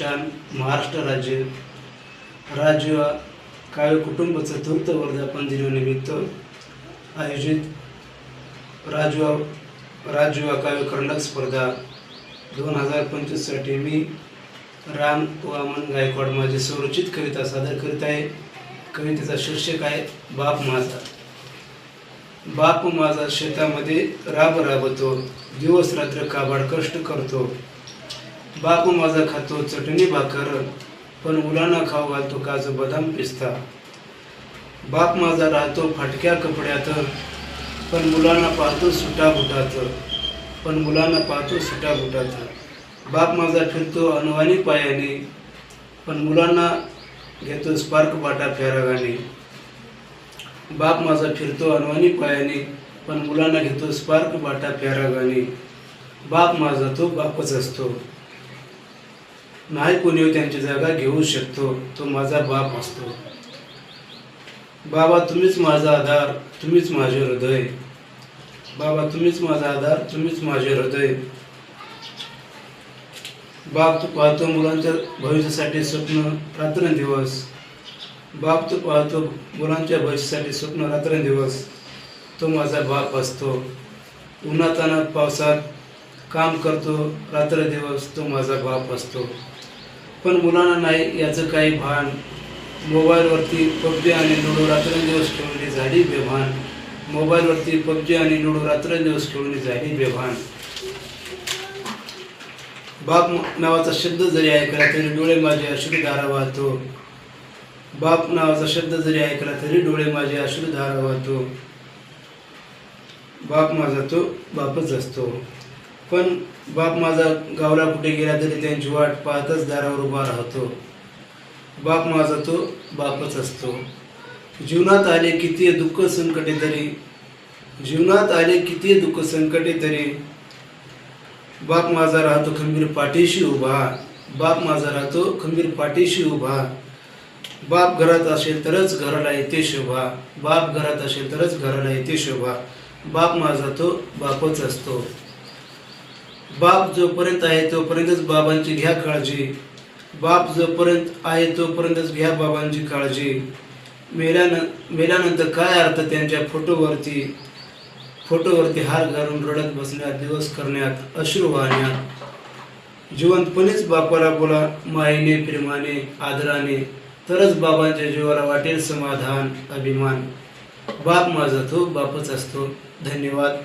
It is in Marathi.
राजयुवा प्रतिष्ठान महाराष्ट्र राज्य राज्य काव्य कुटुंब चतुर्थ वर्धापन दिनानिमित्त आयोजित राजवा राजयुवा काव्य कर्णक स्पर्धा दोन हजार पंचवीससाठी मी राम वामन गायकवाड माझी संरचित कविता सादर करीत आहे. कवितेचा शीर्षक आहे बाप माझा. बाप माझा शेतामध्ये राब राबतो दिवस रात्र काबाड कष्ट करतो. बाप माझा खातो चटणी भाकर पण मुलांना खाऊ घालतो काजू बदाम पिस्ता. बाप माझा राहतो फाटक्या कपड्यात पण मुलांना पाहतो सुटा बुटात पण मुलांना पाहतो सुटा बुटात बाप माझा फिरतो अनवाणी पायाने पण मुलांना घेतो स्पार्क बाटा फेरागाने. बाप माझा फिरतो अनवाणी पायाने पण मुलांना घेतो स्पार्क बाटा फेरागाने. बाप माझा तो बापच असतो. नाही कोणी त्यांची जागा घेऊ शकतो तो माझा बाप असतो. बाबा तुम्हीच माझा आधार तुम्हीच माझे हृदय. बाबा तुम्हीच माझा आधार तुम्हीच माझे हृदय. बाप तू पाहतो मुलांच्या भविष्यासाठी स्वप्न रात्रंदिवस. बाप तू पाहतो मुलांच्या भविष्यासाठी स्वप्न रात्रंदिवस. तो माझा बाप असतो. उन्हातानात पावसात काम करतो रात्रदिवस तो माझा बाप असतो. पण मुलांना नाही याचं काही भान. मोबाईलवरती पबजी आणि लुडो रात्रंदिवस खेळून झाली बेभान. मोबाईलवरती पबजी आणि लुडो रात्रंदिवस खेळून झाली बेभान. बाप नावाचा शब्द जरी ऐकला तरी डोळे माझे अश्रुधारा वाहतो बाप नावाचा शब्द जरी ऐकला तरी डोळे माझे अश्रुधारा वाहतो बाप माझा तो बापच असतो. पण बाप माझा गावला कुठे गेला तरी त्यांची वाट पाहतच दारावर उभा राहतो. बाप माझा तो बापच असतो. जीवनात आले किती दुःख संकटे तरी जीवनात आले किती दुःख संकटे तरी बाप माझा राहतो खंबीर पाठीशी उभा. बाप माझा राहतो खंबीर पाठीशी उभा. बाप घरात असेल तरच घराला येते शोभा. बाप घरात असेल तरच घराला येते शोभा. बाप माझा तो बापच असतो. बाप जोपर्यंत आहे तोपर्यंतच बाबांची घ्या काळजी. बाप जोपर्यंत आहे तोपर्यंतच घ्या बाबांची काळजी. मेल्यान मेल्यानंतर काय अर्थ त्यांच्या फोटोवरती? फोटोवरती हार घालून रडत बसण्यात दिवस करण्यात अश्रू वाहण्यात जिवंतपणेच बापाला बोला मायेने प्रेमाने आदराने. तरच बाबांच्या जीवाला वाटेल समाधान अभिमान. बाप माझा तो बापच असतो. धन्यवाद.